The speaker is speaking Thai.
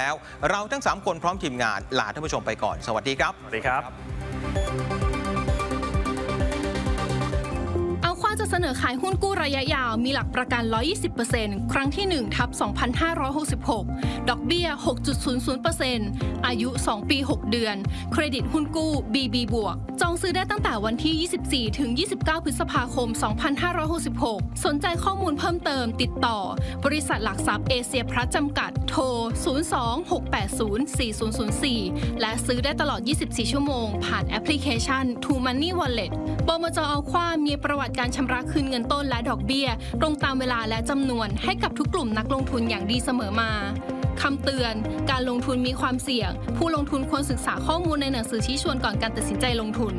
แล้วเราทั้ง 3 คนพร้อมทีมงานลาท่านผู้ชมไปก่อน สวัสดีครับ สวัสดีครับ เสนอขายหุ้นกู้ระยะยาวมีหลักประกัน 120%ครั้งที่ 1 ทับ 2566 ดอกเบี้ย 6.00%อายุ 2 ปี 6 เดือน เครดิตหุ้นกู้ BB บวก จองซื้อได้ตั้งแต่วันที่ 24 ถึง 29 พฤษภาคม 2566 สนใจข้อมูลเพิ่มเติมติดต่อ บริษัทหลักทรัพย์เอเชียพระจำกัด โทร 02-680-4004 และซื้อได้ตลอด 24 ชั่วโมง ผ่านแอปพลิเคชัน t o Money Wallet บมจเอาความีประวัติการชำระระคืนเงินต้นและดอกเบี้ย ตรงตามเวลาและจำนวนให้กับทุกกลุ่มนักลงทุนอย่างดีเสมอมาคำเตือน การลงทุนมีความเสี่ยง ผู้ลงทุนควรศึกษาข้อมูลในหนังสือชี้ชวนก่อนการตัดสินใจลงทุน